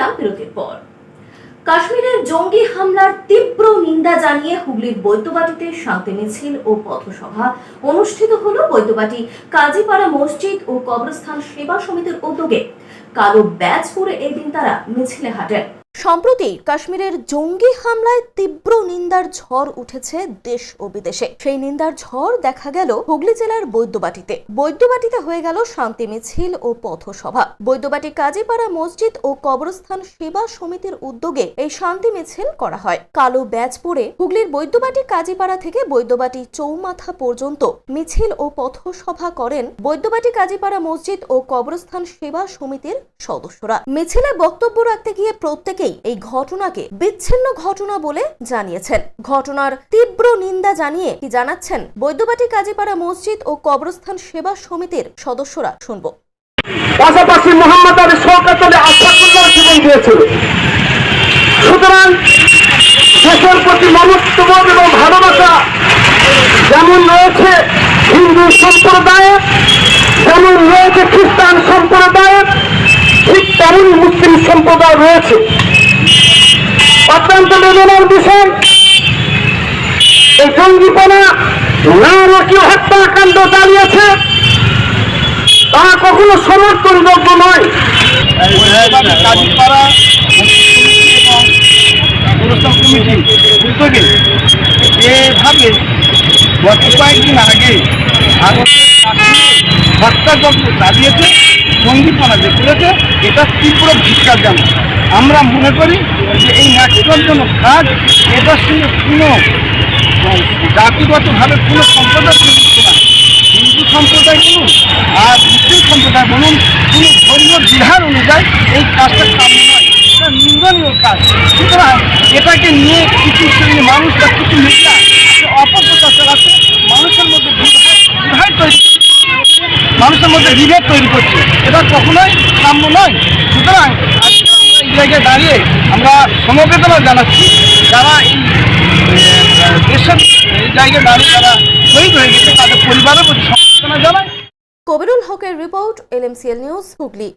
ফিরলাম বিরতির পর। কাশ্মীরের জঙ্গি হামলার তীব্র নিন্দা জানিয়ে হুগলির বৈদ্যবাটিতে শান্তি মিছিল ও পথসভা অনুষ্ঠিত হল বৈদ্যবাটি কাজীপাড়া মসজিদ ও কবরস্থান সেবা সমিতির উদ্যোগে। কালো ব্যাচ পরে এদিন তারা মিছিলে হাঁটেন। সম্প্রতি কাশ্মীরের জঙ্গি হামলায় তীব্র নিন্দার ঝড় উঠেছে দেশ ও বিদেশে। সেই নিন্দার ঝড় দেখা গেল হুগলি জেলার বৈদ্যবাটিতে। বৈদ্যবাটিতে হয়ে গেল শান্তি মিছিল ও পথসভা। বৈদ্যবাটি কাজীপাড়া মসজিদ ও কবরস্থান সেবা সমিতির উদ্যোগে এই শান্তি মিছিল করা হয়। কালো ব্যাচ পরে হুগলির বৈদ্যবাটি কাজীপাড়া থেকে বৈদ্যবাটি চৌমাথা পর্যন্ত মিছিল ও পথসভা করেন বৈদ্যবাটি কাজীপাড়া মসজিদ ও কবরস্থান সেবা সমিতির সদস্যরা। মিছিলে বক্তব্য রাখতে গিয়ে প্রত্যেকেই এই ঘটনাকে বিচ্ছিন্ন ঘটনা বলে জানিয়েছেন। ঘটনার তীব্র নিন্দা জানিয়ে কি জানাচ্ছেন বৈদ্যবাটি কাজীপাড়া মসজিদ ও কবরস্থান সেবা সমিতির সদস্যরা শুনব। পাশাপাশি মোহাম্মদ আলী আশরাফুল্লাহ জীবন দিয়েছিল সুতরাং দেশের প্রতি মমত্ববোধ এবং ভালোবাসা যেমন রয়েছে হিন্দু সম্প্রদায়ে যেমন রয়েছে খ্রিস্টান সম্প্রদায়ে ঠিক তেমন মুসলিম সম্প্রদায় রয়েছে। অত্যন্ত বেদনার বিষয়। এই জঙ্গিপনা, নারকীয় হত্যাকাণ্ড চালিয়েছে। তা কখনো সমর্থনযোগ্য নয়। যেভাবে গত কয়েকদিন আগে হত্যাযজ্ঞ চালিয়েছে। জঙ্গিপনা যে করেছে এটা তীব্র ধিক্কার জানা আমরা মনে করি যে এই ন্যাক্সজনক কাজ, এটার সঙ্গে কোনো, জাতিগতভাবে কোনো সম্প্রদায় যুক্ত না। হিন্দু সম্প্রদায় বলুন, আর মুসলিম সম্প্রদায় বলুন, কোনো ধর্মীয় বিহার অনুযায়ী এই কাজটা কাম্য নয়, এটা নিন্দনীয় কাজ। সুতরাং এটাকে নিয়ে কিছু শ্রেণির মানুষ বা কিছু মিডিয়া যে অপপ্রচার চালাচ্ছে মানুষের মধ্যে বিভাগ বিভাগ তৈরি করছে, মানুষের মধ্যে বিভেদ তৈরি করছে। এটা কখনোই কাম্য নয়। সুতরাং এই জায়গায় দাঁড়িয়ে আমরা সমবেদনা জানাচ্ছি, যারা এই দেশের এই জায়গায় দাঁড়িয়ে যারা শহীদ হয়ে গেছে, তাদের পরিবারের প্রতি সমবেদনা জানায় কবিরুল হকের রিপোর্ট, এলএমসিএল নিউজ, হুগলি।